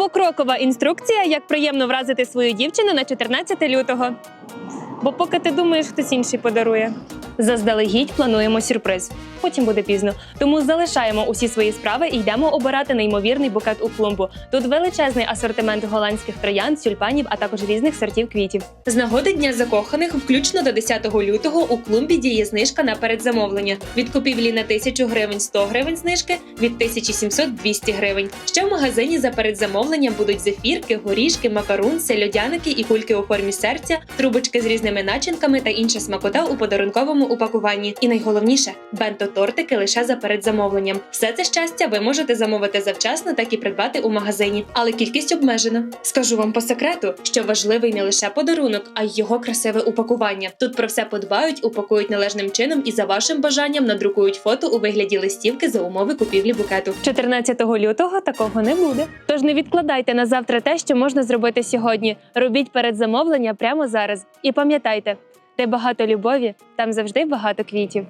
Покрокова інструкція, як приємно вразити свою дівчину на 14 лютого. Бо поки ти думаєш, хтось інший подарує. Заздалегідь плануємо сюрприз. Потім буде пізно. Тому залишаємо усі свої справи і йдемо обирати неймовірний букет у клумбу. Тут величезний асортимент голландських троянд, тюльпанів, а також різних сортів квітів. З нагоди дня закоханих, включно до 10 лютого, у клумбі діє знижка на передзамовлення. Від купівлі на 1000 гривень 100 гривень знижки, від 1700 200 гривень. Ще в магазині за передзамовленням будуть зефірки, горішки, макарунси, льодяники і кульки у формі серця, трубочки з різними начинками та інша смакота у подарунковому упакуванні. І найголовніше бенто-тортики лише за передзамовленням. Все це щастя ви можете замовити завчасно, так і придбати у магазині, але кількість обмежена. Скажу вам по секрету, що важливий не лише подарунок, а й його красиве упакування. Тут про все подбають, упакують належним чином і за вашим бажанням надрукують фото у вигляді листівки за умови купівлі букету. 14 лютого такого не буде. Тож не відкладайте на завтра те, що можна зробити сьогодні. Робіть передзамовлення прямо зараз. І пам'ятайте, де багато любові, там завжди багато квітів.